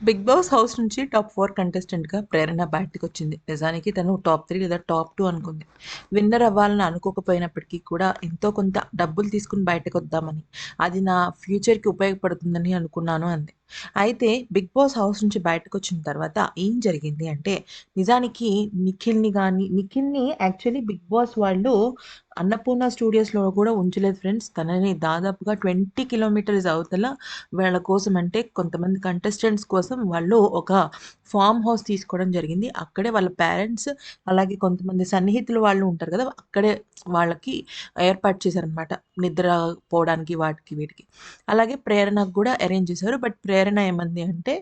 Big Boss house నుంచి top four కంటెస్టెంట్గా ప్రేరణ బయటకు వచ్చింది నిజానికి తను టాప్ త్రీ లేదా టాప్ టూ అనుకుంది. విన్నర్ అవ్వాలని అనుకోకపోయినప్పటికీ కూడా ఎంతో కొంత డబ్బులు తీసుకుని బయటకు వద్దామని అది నా ఫ్యూచర్కి ఉపయోగపడుతుందని అనుకున్నాను అంది. అయితే బిగ్ బాస్ హౌస్ నుంచి బయటకు వచ్చిన తర్వాత ఏం జరిగింది అంటే నిజానికి నిఖిల్ని కానీ నిఖిల్ని యాక్చువల్లీ బిగ్ బాస్ వాళ్ళు అన్నపూర్ణ స్టూడియోస్లో కూడా ఉంచలేదు ఫ్రెండ్స్. తనని దాదాపుగా ట్వంటీ కిలోమీటర్స్ అవతల వాళ్ళ కోసం అంటే కొంతమంది కంటెస్టెంట్స్ కోసం వాళ్ళు ఒక ఫామ్ హౌస్ తీసుకోవడం జరిగింది. అక్కడే వాళ్ళ పేరెంట్స్ అలాగే కొంతమంది సన్నిహితులు వాళ్ళు ఉంటారు కదా అక్కడే వాళ్ళకి ఏర్పాటు చేశారనమాట నిద్ర పోవడానికి వాటికి వీటికి. అలాగే ప్రేరణకు కూడా అరేంజ్ చేశారు. బట్ ప్రేరణ ఏమంది అంటే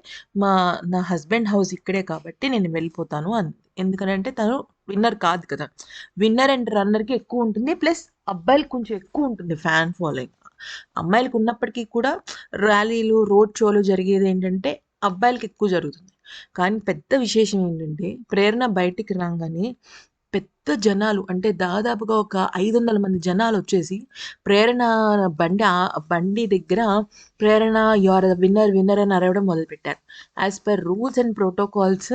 మా నా హస్బెండ్ హౌస్ ఇక్కడే కాబట్టి నేను వెళ్ళిపోతాను అంది. ఎందుకంటే తను విన్నర్ కాదు కదా. విన్నర్ అండ్ రన్నర్కి ఎక్కువ ఉంటుంది. ప్లస్ అబ్బాయిలకు కొంచెం ఎక్కువ ఉంటుంది ఫ్యాన్ ఫాలోయింగ్. అమ్మాయిలకు ఉన్నప్పటికీ కూడా ర్యాలీలు రోడ్ షోలు జరిగేది ఏంటంటే అబ్బాయిలకి ఎక్కువ జరుగుతుంది. కానీ పెద్ద విశేషం ఏంటంటే ప్రేరణ బయటికి రాగానే పెద్ద జనాలు అంటే దాదాపుగా ఒక ఐదు వందల మంది జనాలు వచ్చేసి ప్రేరణ బండి ఆ బండి దగ్గర ప్రేరణ యువర్ విన్నర్ విన్నర్ అని అరవడం మొదలుపెట్టారు. As per rules and protocols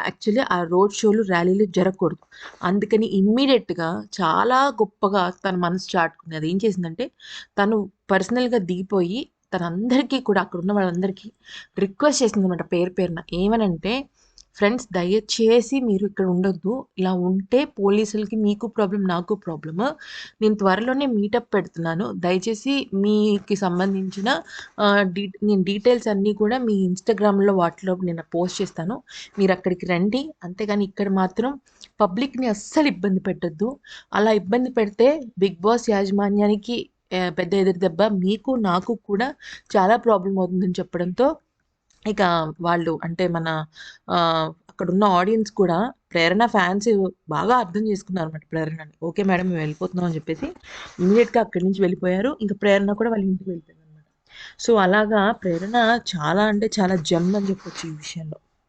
actually ఆ రోడ్ షోలు ర్యాలీలు జరగకూడదు. అందుకని ఇమ్మీడియట్గా చాలా గొప్పగా తన మనసు చాటుకుంది. అది ఏం చేసిందంటే తను పర్సనల్గా దిగిపోయి తనందరికీ కూడా అక్కడ ఉన్న వాళ్ళందరికీ రిక్వెస్ట్ చేసింది అనమాట పేరు పేరున. ఏమనంటే ఫ్రెండ్స్ దయచేసి మీరు ఇక్కడ ఉండొద్దు. ఇలా ఉంటే పోలీసులకి మీకు ప్రాబ్లం నాకు ప్రాబ్లమ్. నేను త్వరలోనే మీటప్ పెడుతున్నాను. దయచేసి మీకు సంబంధించిన డీ నేను డీటెయిల్స్ అన్నీ కూడా మీ ఇన్స్టాగ్రామ్లో వాటిలో నేను పోస్ట్ చేస్తాను. మీరు అక్కడికి రండి. అంతేగాని ఇక్కడ మాత్రం పబ్లిక్ని అస్సలు ఇబ్బంది పెట్టద్దు. అలా ఇబ్బంది పెడితే బిగ్ బాస్ యాజమాన్యానికి పెద్ద ఎదురు దెబ్బ. మీకు నాకు కూడా చాలా ప్రాబ్లం అవుతుందని చెప్పడంతో ఇక వాళ్ళు అంటే మన అక్కడ ఉన్న ఆడియన్స్ కూడా ప్రేరణ ఫ్యాన్స్ బాగా అర్థం చేసుకున్నారు అనమాట ప్రేరణని. ఓకే మేడం మేము వెళ్ళిపోతున్నాం అని చెప్పేసి ఇమీడియట్గా అక్కడి నుంచి వెళ్ళిపోయారు. ఇంకా ప్రేరణ కూడా వాళ్ళ ఇంటికి వెళ్ళిపోయారు అనమాట సో అలాగా ప్రేరణ చాలా అంటే చాలా జమ్ అని చెప్పొచ్చు ఈ విషయంలో.